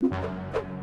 you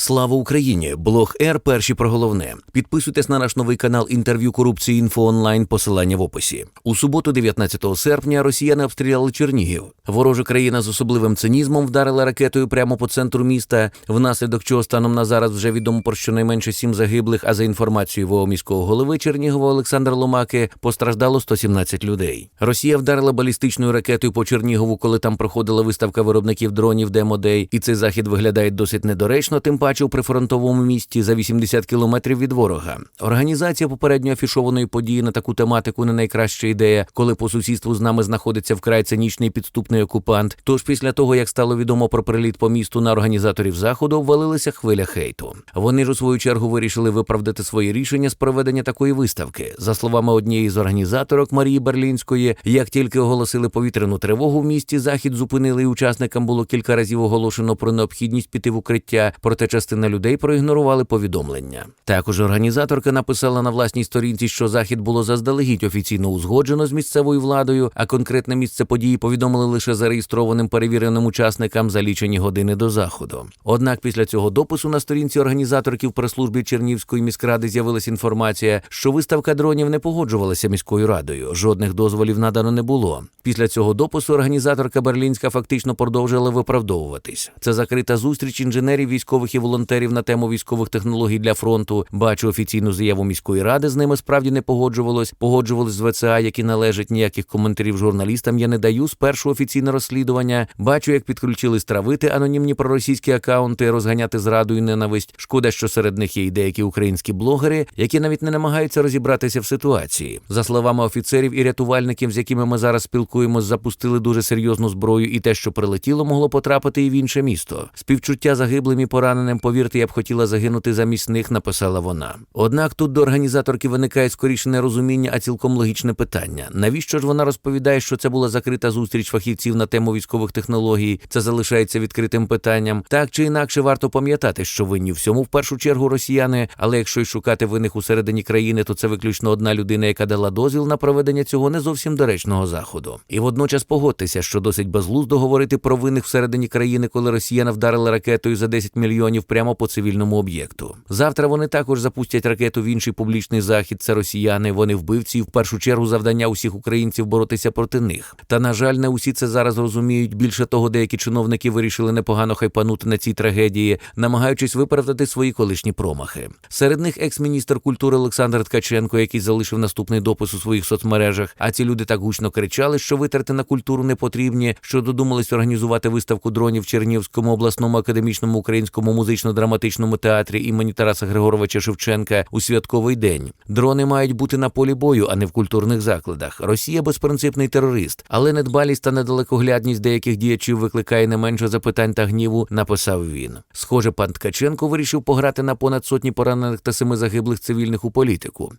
Слава Україні! Блог Р. Перші про головне. Підписуйтесь на наш новий канал інтерв'ю корупції інфо онлайн. Посилання в описі. У суботу, 19 серпня, росіяни обстріляли Чернігів. Ворожа країна з особливим цинізмом вдарила ракетою прямо по центру міста, внаслідок чого станом на зараз вже відомо про щонайменше сім загиблих. А за інформацією ВО міського голови Чернігова Олександра Ломаки постраждало 117 людей. Росія вдарила балістичною ракетою по Чернігову, коли там проходила виставка виробників дронів Демодей, і цей захід виглядає досить недоречно, тим паче у прифронтовому місті за 80 кілометрів від ворога. Організація попередньо афішованої події на таку тематику не найкраща ідея, коли по сусідству з нами знаходиться вкрай цинічний підступний окупант. Тож після того, як стало відомо про приліт по місту на організаторів заходу, ввалилася хвиля хейту. Вони ж у свою чергу вирішили виправдати свої рішення з проведення такої виставки. За словами однієї з організаторок Марії Берлінської, як тільки оголосили повітряну тривогу в місті, захід зупинили і учасникам було кілька разів оголошено про необхідність піти в укриття, проте частина людей проігнорували повідомлення. Також організаторка написала на власній сторінці, що захід було заздалегідь офіційно узгоджено з місцевою владою, а конкретне місце події повідомили лише зареєстрованим перевіреним учасникам за лічені години до заходу. Однак після цього допису на сторінці організаторки в прес-службі Чернівської міськради з'явилася інформація, що виставка дронів не погоджувалася міською радою. Жодних дозволів надано не було. Після цього допису організаторка Берлінська фактично продовжила виправдовуватись. Це закрита зустріч інженерів, військових і волонтерів на тему військових технологій для фронту. Бачу офіційну заяву міської ради. З ними справді не погоджувалось. Погоджувались з ВЦА, які належать ніяких коментарів журналістам. Я не даю спершу офіційне розслідування. Бачу, як підключили стравити анонімні проросійські акаунти, розганяти зраду і ненависть. Шкода, що серед них є й деякі українські блогери, які навіть не намагаються розібратися в ситуації. За словами офіцерів і рятувальників, з якими ми зараз спілкуємось, запустили дуже серйозну зброю, і те, що прилетіло, могло потрапити і в інше місто. Співчуття загиблим і пораненим, повірте, я б хотіла загинути замість них, написала вона. Однак тут до організаторки виникає скоріше не розуміння, а цілком логічне питання. Навіщо ж вона розповідає, що це була закрита зустріч фахівців на тему військових технологій? Це залишається відкритим питанням. Так чи інакше варто пам'ятати, що винні всьому в першу чергу росіяни, але якщо й шукати винних усередині країни, то це виключно одна людина, яка дала дозвіл на проведення цього не зовсім доречного заходу. І водночас погодьтеся, що досить безглуздо говорити про винних всередині країни, коли росіяни вдарили ракетою за 10 мільйонів прямо по цивільному об'єкту. Завтра вони також запустять ракету в інший публічний захід. Це росіяни. Вони вбивці, і в першу чергу завдання усіх українців боротися проти них. Та на жаль, не усі це зараз розуміють. Більше того, деякі чиновники вирішили непогано хайпанути на цій трагедії, намагаючись виправдати свої колишні промахи. Серед них екс-міністр культури Олександр Ткаченко, який залишив наступний допис у своїх соцмережах. А ці люди так гучно кричали, що витрати на культуру не потрібні, що додумались організувати виставку дронів в Чернігівському обласному академічному українському музично-драматичному театрі імені Тараса Григоровича Шевченка у святковий день. Дрони мають бути на полі бою, а не в культурних закладах. Росія безпринципний терорист, але недбалість та недалекоглядність деяких діячів викликає не менше запитань та гніву. Написав він. Схоже, пан Ткаченко вирішив пограти на понад сотні поранених та семи загиблих цивільних у політику.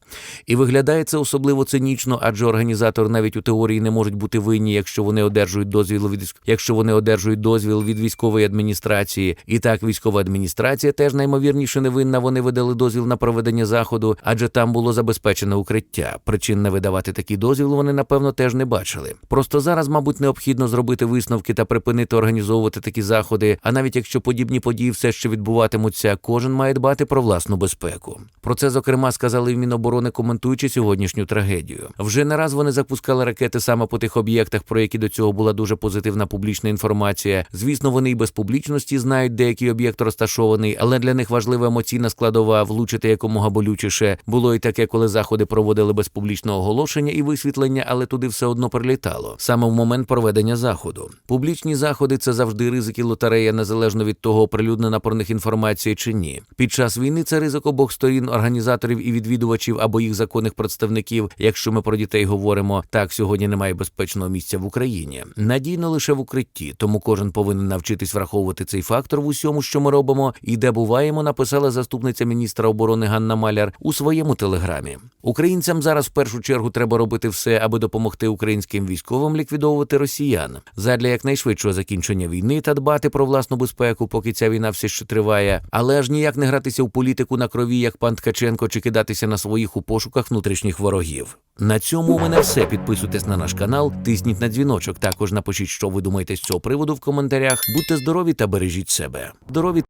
І виглядає це особливо цинічно, адже організатори навіть у теорії не можуть бути винні, якщо вони одержують дозвіл від якщо вони одержують дозвіл від військової адміністрації. І так військова адміністрація теж наймовірніше невинна. Вони видали дозвіл на проведення заходу, адже там було забезпечене укриття. Причин не видавати такий дозвіл вони напевно теж не бачили. Просто зараз, мабуть, необхідно зробити висновки та припинити організовувати такі заходи. А навіть якщо подібні події все ще відбуватимуться, кожен має дбати про власну безпеку. Про це зокрема сказали в Міноборони, коментуючи сьогоднішню трагедію. Вже не раз вони запускали ракети саме по тих об'єктах, про які до цього була дуже позитивна публічна інформація. Звісно, вони і без публічності знають, де який об'єкт але для них важлива емоційна складова влучити якомога болючіше. Було і таке, коли заходи проводили без публічного оголошення і висвітлення, але туди все одно прилітало саме в момент проведення заходу. Публічні заходи це завжди ризики лотерея, незалежно від того, оприлюднена про них інформація чи ні. Під час війни це ризик обох сторін, організаторів і відвідувачів або їх законних представників. Якщо ми про дітей говоримо, так сьогодні немає безпечного місця в Україні. Надійно лише в укритті, тому кожен повинен навчитись враховувати цей фактор в усьому, що ми робимо. Живемо і де буваємо, написала заступниця міністра оборони Ганна Маляр у своєму телеграмі. Українцям зараз в першу чергу треба робити все, аби допомогти українським військовим ліквідовувати росіян задля якнайшвидшого закінчення війни та дбати про власну безпеку, поки ця війна все ще триває, але аж ніяк не гратися в політику на крові, як пан Ткаченко, чи кидатися на своїх у пошуках внутрішніх ворогів. На цьому у мене все. Підписуйтесь на наш канал, тисніть на дзвіночок. Також напишіть, що ви думаєте з цього приводу в коментарях. Будьте здорові та бережіть себе. Здорові